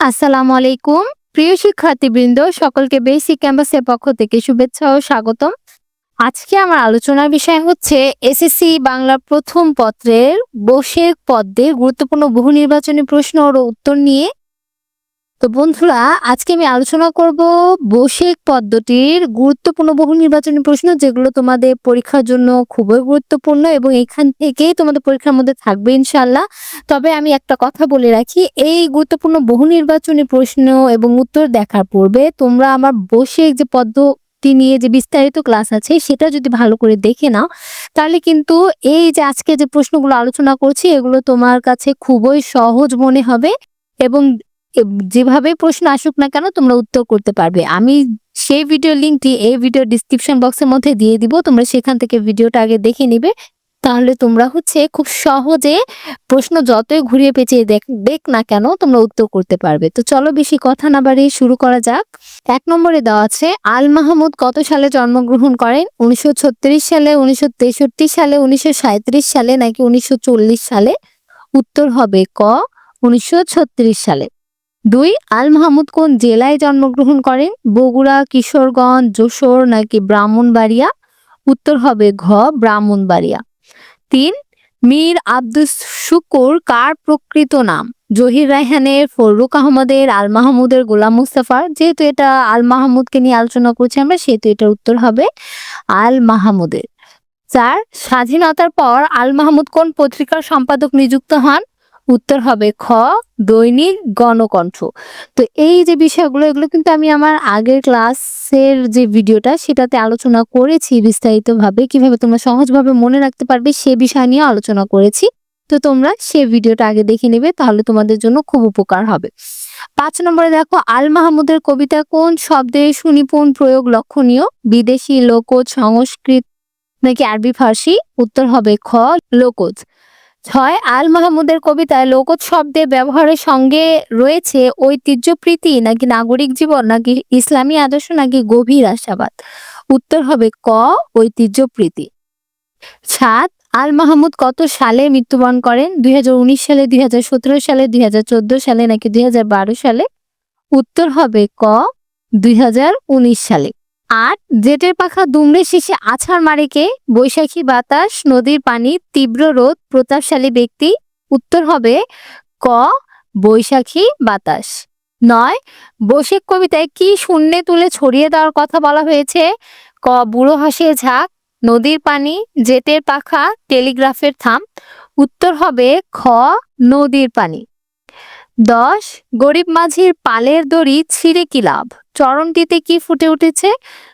আসসালামু আলাইকুম। প্রিয় শিক্ষার্থীবৃন্দ, সকলকে বেসিক ক্যাম্পাসের পক্ষ থেকে শুভেচ্ছা ও স্বাগতম। আজকে আমার আলোচনার বিষয় হচ্ছে এসএসসি বাংলা প্রথম পত্রের বসে পদ্মে গুরুত্বপূর্ণ বহু নির্বাচনী প্রশ্ন ও উত্তর নিয়ে তো বন্ধুরা, আজকে আমি আলোচনা করব বসেক পদ্মটির গুরুত্বপূর্ণ বহু নির্বাচনী প্রশ্ন যেগুলো তোমাদের পরীক্ষার জন্য খুবই গুরুত্বপূর্ণ এবং এখান থেকেই তোমাদের পরীক্ষার মধ্যে থাকবে ইনশাল্লাহ তবে আমি একটা কথা বলে রাখি, এই গুরুত্বপূর্ণ বহু নির্বাচনী প্রশ্ন এবং উত্তর দেখার পূর্বে তোমরা আমার বসে যে পদ্ধতি নিয়ে যে বিস্তারিত ক্লাস আছে সেটা যদি ভালো করে দেখে নাও, তাহলে কিন্তু এই যে আজকে যে প্রশ্নগুলো আলোচনা করছি এগুলো তোমার কাছে খুবই সহজ মনে হবে এবং যেভাবে প্রশ্ন আসুক না কেন তোমরা উত্তর করতে পারবে। আমি সেই ভিডিও লিঙ্কটি এই ভিডিও ডিসক্রিপশন বক্সের মধ্যে দিয়ে দিব, তোমরা সেখান থেকে ভিডিওটা আগে দেখে নিবে। তাহলে তোমরা হচ্ছে খুব সহজে প্রশ্ন যতই ঘুরিয়ে পেঁচিয়ে দেখ দেখ না কেন তোমরা উত্তর করতে পারবে। তো চলো বেশি কথা না বাড়িয়ে শুরু করা যাক। এক নম্বরে দেওয়া আছে, আল মাহমুদ কত সালে জন্মগ্রহণ করেন? উনিশশো ছত্রিশ সালে, উনিশশো তেষট্টি সালে, উনিশশো সাঁইত্রিশ সালে নাকি উনিশশো চল্লিশ সালে? উত্তর হবে ক, উনিশশো ছত্রিশ সালে। দুই, আল মাহমুদ কোন জেলায় জন্মগ্রহণ করেন? বগুড়া, কিশোরগঞ্জ, যশোর নাকি ব্রাহ্মণবাড়িয়া? উত্তর হবে ঘ, ব্রাহ্মণবাড়িয়া। তিন, মীর আব্দুস শুকুর কার প্রকৃত নাম? জহির রায়হানের ফররুক আহমদের, আল মাহমুদের গোলাম মুস্তাফার। যেহেতু এটা আল মাহমুদকে নিয়ে আলোচনা করছি আমরা, সেহেতু এটার উত্তর হবে আল মাহমুদের। চার, স্বাধীনতার পর আল মাহমুদ কোন পত্রিকার সম্পাদক নিযুক্ত হন? উত্তর হবে খ, দৈনিক গণকণ্ঠ। তো এই যে বিষয়গুলো, এগুলো কিন্তু আমি আমার আগের ক্লাসের যে ভিডিওটা, সেটাতে আলোচনা করেছি বিস্তারিতভাবে, কীভাবে তোমরা সহজভাবে মনে রাখতে পারবে সে বিষয় নিয়ে আলোচনা করেছি। তো তোমরা সে ভিডিওটা আগে দেখে নেবে, তাহলে তোমাদের জন্য খুব উপকার হবে। পাঁচ নম্বরে দেখো, আল মাহমুদের কবিতা কোন শব্দে সুনিপুণ প্রয়োগ লক্ষণীয়? বিদেশি লোকজ, সংস্কৃত নাকি আরবি, ফার্সি? উত্তর হবে খ, লোকজ। ছয় আল মাহমুদের কবিতায় লোকজ শব্দের ব্যবহারের সঙ্গে রয়েছে ঐতিহ্যপ্রীতি নাকি নাগরিক জীবন, নাকি ইসলামী আদর্শ, নাকি গভীর আশাবাদ? উত্তর হবে ক ঐতিহ্যপ্রীতি সাত, আল মাহমুদ কত সালে মৃত্যুবরণ করেন? দুই হাজার উনিশ সালে, দুই হাজার সতেরো সালে, দুই হাজার চোদ্দ সালে, নাকি দুই হাজার বারো সালে? উত্তর হবে ক, দুই হাজার উনিশ সালে। আট জেটের পাখা দুমড়ে শেষে আছাড় মারে কে? বৈশাখী বাতাস, নদীর পানি, তীব্র রোদ, প্রতাপশালী ব্যক্তি। উত্তর হবে ক, বৈশাখী বাতাস। নয়, বৈশাখ কবিতায় কি শূন্যে তুলে ছড়িয়ে দেওয়ার কথা বলা হয়েছে? ক, বুড়ো হাসে ঝাঁক, নদীর পানি, জেটের পাখা, টেলিগ্রাফের থাম। উত্তর হবে খ, নদীর পানি। দশ, গরিব মাঝির পালের দড়ি ছিঁড়ে কি লাভ? চরণটিতে কি ফুটে উঠেছে?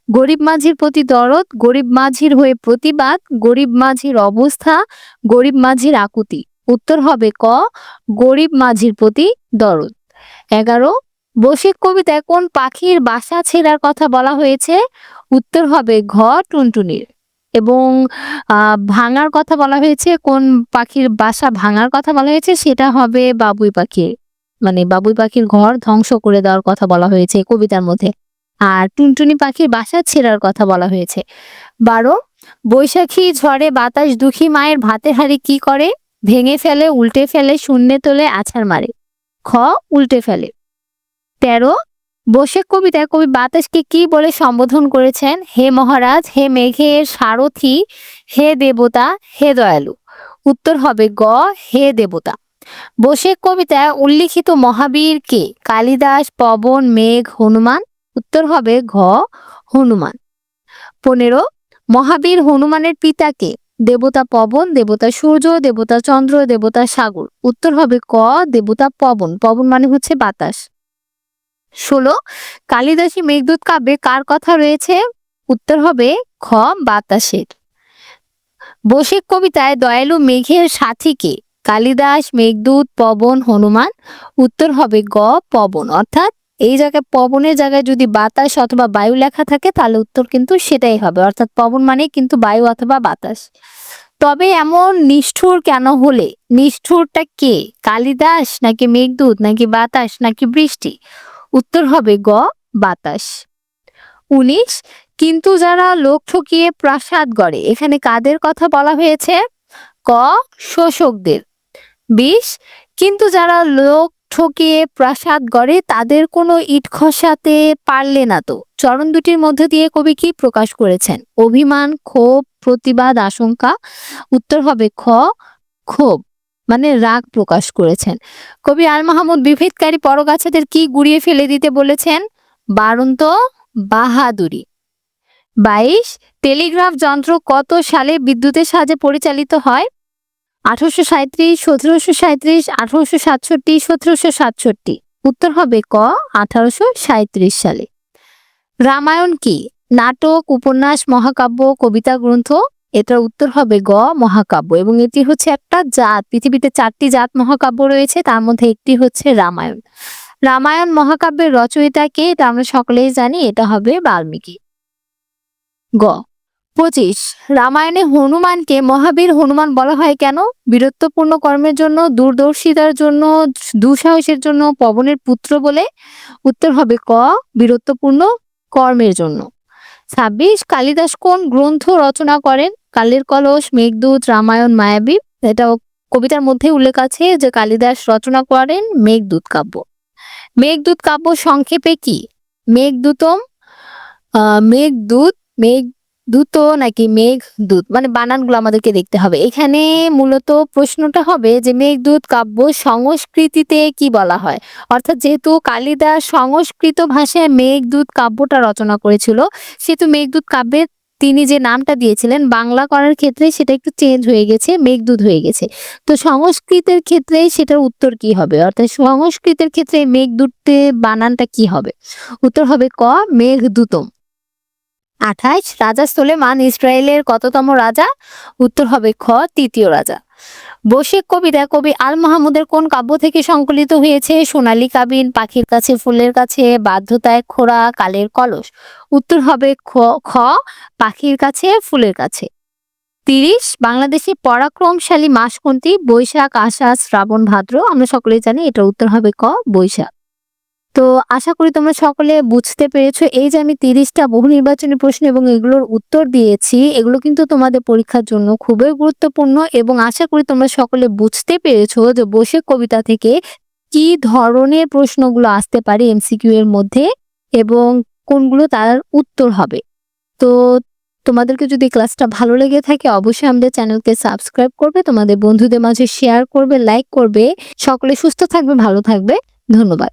গরিব মাঝির প্রতি দরদ, গরিব মাঝির হয়ে প্রতিবাদ, গরিব মাঝির অবস্থা, গরিব মাঝির আকুতি। উত্তর হবে ক, গরিব মাঝির প্রতি দরদ। এগারো, বসিক কবিতায় কোন পাখির বাসা ছেঁড়ার কথা বলা হয়েছে? উত্তর হবে ঘ, টুনটুনির। এবং ভাঙার কথা বলা হয়েছে, কোন পাখির বাসা ভাঙার কথা বলা হয়েছে, সেটা হবে বাবুই পাখির। মানে বাবুই পাখির ঘর ধ্বংস করে দেওয়ার কথা বলা হয়েছে কবিতার মধ্যে। আর টুনটুনি পাখির বাসা ছেঁড়ার কথা বলা হয়েছে। বারো, বৈশাখী ঝড়ে বাতাস দুঃখী মায়ের ভাতের হাড়ি কি করে? ভেঙে ফেলে, উল্টে ফেলে, শূন্যে তোলে, আছাড় মারে। খ, উল্টে ফেলে। তেরো, বসে কবিতায় কবি বাতাসকে কি বলে সম্বোধন করেছেন? হে মহারাজ, হে মেঘের সারথি, হে দেবতা, হে দয়ালু। উত্তর হবে গ, হে দেবতা। বসে কবিতায় উল্লিখিত মহাবীর কে? কালিদাস, পবন, মেঘ, হনুমান। উত্তর হবে ঘ, হনুমান। পনেরো, মহাবীর হনুমানের পিতা কে? দেবতা পবন, দেবতা সূর্য, দেবতা চন্দ্র, দেবতা সাগর। উত্তর হবে ক, দেবতা পবন। পবন মানে হচ্ছে বাতাস। ষোলো, কালিদাসী মেঘদূত কাব্যে কার কথা রয়েছে? উত্তর হবে খ, বাতাসের। বসিক কবিতায় দয়ালু মেঘের সাথী কে? কালিদাস, মেঘদূত, পবন, হনুমান। উত্তর হবে গ, পবন। অর্থাৎ এই জায়গায় পবনের জায়গায় যদি বাতাস অথবা বায়ু লেখা থাকে, তাহলে উত্তর কিন্তু সেটাই হবে। অর্থাৎ পবন মানে কিন্তু বায়ু অথবা বাতাস। তবে এমন নিষ্ঠুর কেন হলে? নিষ্ঠুরটা কে? কালিদাস নাকি মেঘদূত, নাকি বাতাস, নাকি বৃষ্টি? উত্তর হবে গ, বাতাস। উনিশ, কিন্তু যারা লোক ঠকিয়ে প্রাসাদ গড়ে, এখানে কাদের কথা বলা হয়েছে? ক, শোষকদের। বিশ কিন্তু যারা লোক ঠকিয়ে প্রাসাদ গড়ে, তাদের কোনো ইট খসাতে পারলে না তো। চরণ দুটির মধ্য দিয়ে কবি কি প্রকাশ করেছেন? অভিমান, ক্ষোভ, প্রতিবাদ, আশঙ্কা। উত্তর হবে খ, ক্ষোভ মানে রাগ প্রকাশ করেছেন। কবি আল মাহমুদ বিভেদকারী পরগাছাদের কি গুড়িয়ে ফেলে দিতে বলেছেন? বারন্ত বাহাদুরি। বাইশ, টেলিগ্রাফ যন্ত্র কত সালে বিদ্যুতের সাহায্যে পরিচালিত হয়? আঠারোশো সাঁত্রিশ সতেরোশো সাঁত্রিশ আঠারোশো সাতষট্টি, সতেরোশো সাতষট্টি। উত্তর হবে ক, আঠারোশো সাঁত্রিশ সালে। রামায়ণ কি? নাটক, উপন্যাস, মহাকাব্য, কবিতা, গ্রন্থ। এটার উত্তর হবে গ, মহাকাব্য। এবং এটি হচ্ছে একটা জাত। পৃথিবীতে চারটি জাত মহাকাব্য রয়েছে, তার মধ্যে একটি হচ্ছে রামায়ণ। রামায়ণ মহাকাব্যের রচয়িতা কে? এটা আমরা সকলেই জানি, এটা হবে বাল্মীকি। গ পঁচিশ, রামায়ণে হনুমানকে মহাবীর হনুমান বলা হয় কেন? বীরত্বপূর্ণ কর্মের জন্য, দূরদর্শিতার জন্য, দুঃসাহসের জন্য, পবনের পুত্র বলে উত্তর হবে ক, বীরত্বপূর্ণ কর্মের জন্য। ছাব্বিশ, কালিদাস কোন গ্রন্থ রচনা করেন? কালের কলস, মেঘদূত, রামায়ণ, মায়াবী। এটা কবিতার মধ্যে উল্লেখ আছে যে কালিদাস রচনা করেন মেঘদূত কাব্য। মেঘদূত কাব্য সংক্ষেপে কি? মেঘদূতম মেঘদূত, মেঘ দূত নাকি মেঘ দূত মানে বানানগুলো আমাদেরকে দেখতে হবে। এখানে মূলত প্রশ্নটা হবে যে মেঘদূত কাব্য সংস্কৃতিতে কি বলা হয়? অর্থাৎ যেহেতু কালিদাস সংস্কৃত ভাষায় মেঘদূত কাব্যটা রচনা করেছিল, সেহেতু মেঘদূত কাব্যের তিনি যে নামটা দিয়েছিলেন, বাংলা করার ক্ষেত্রে সেটা একটু চেঞ্জ হয়ে গেছে মেঘদূত হয়ে গেছে। তো সংস্কৃতের ক্ষেত্রে সেটার উত্তর কি হবে? অর্থাৎ সংস্কৃতের ক্ষেত্রে মেঘদূতে বানানটা কি হবে? উত্তর হবে ক মেঘদূতম আঠাইশ, রাজা সোলেমান ইসরায়েলের কততম রাজা? উত্তর হবে খ, তৃতীয় রাজা। বসিক কবিতা কবি আল মাহমুদের কোন কাব্য থেকে সংকলিত হয়েছে? সোনালী কাবিন, পাখির কাছে, ফুলের কাছে, বাধ্যতায়, খোড়া, কালের কলস। উত্তর হবে খ খ, পাখির কাছে, ফুলের কাছে। তিরিশ, বাংলাদেশে পরাক্রমশালী মাস কোনটি বৈশাখ, আষাঢ়, শ্রাবণ, ভাদ্র। আমরা সকলেই জানি এটা উত্তর হবে ক, বৈশাখ। তো আশা করি তোমরা সকলে বুঝতে পেরেছ। এই যে আমি তিরিশটা বহু নির্বাচনী প্রশ্ন এবং এগুলোর উত্তর দিয়েছি, এগুলো কিন্তু তোমাদের পরীক্ষার জন্য খুবই গুরুত্বপূর্ণ এবং আশা করি তোমরা সকলে বুঝতে পেরেছ যে বসে কবিতা থেকে কি ধরনের প্রশ্নগুলো আসতে পারে এমসিকিউ এর মধ্যে এবং কোনগুলো তার উত্তর হবে। তো তোমাদেরকে যদি ক্লাসটা ভালো লেগে থাকে, অবশ্যই আমাদের চ্যানেলকে সাবস্ক্রাইব করবে, তোমাদের বন্ধুদের মাঝে শেয়ার করবে, লাইক করবে। সকলে সুস্থ থাকবে, ভালো থাকবে। ধন্যবাদ।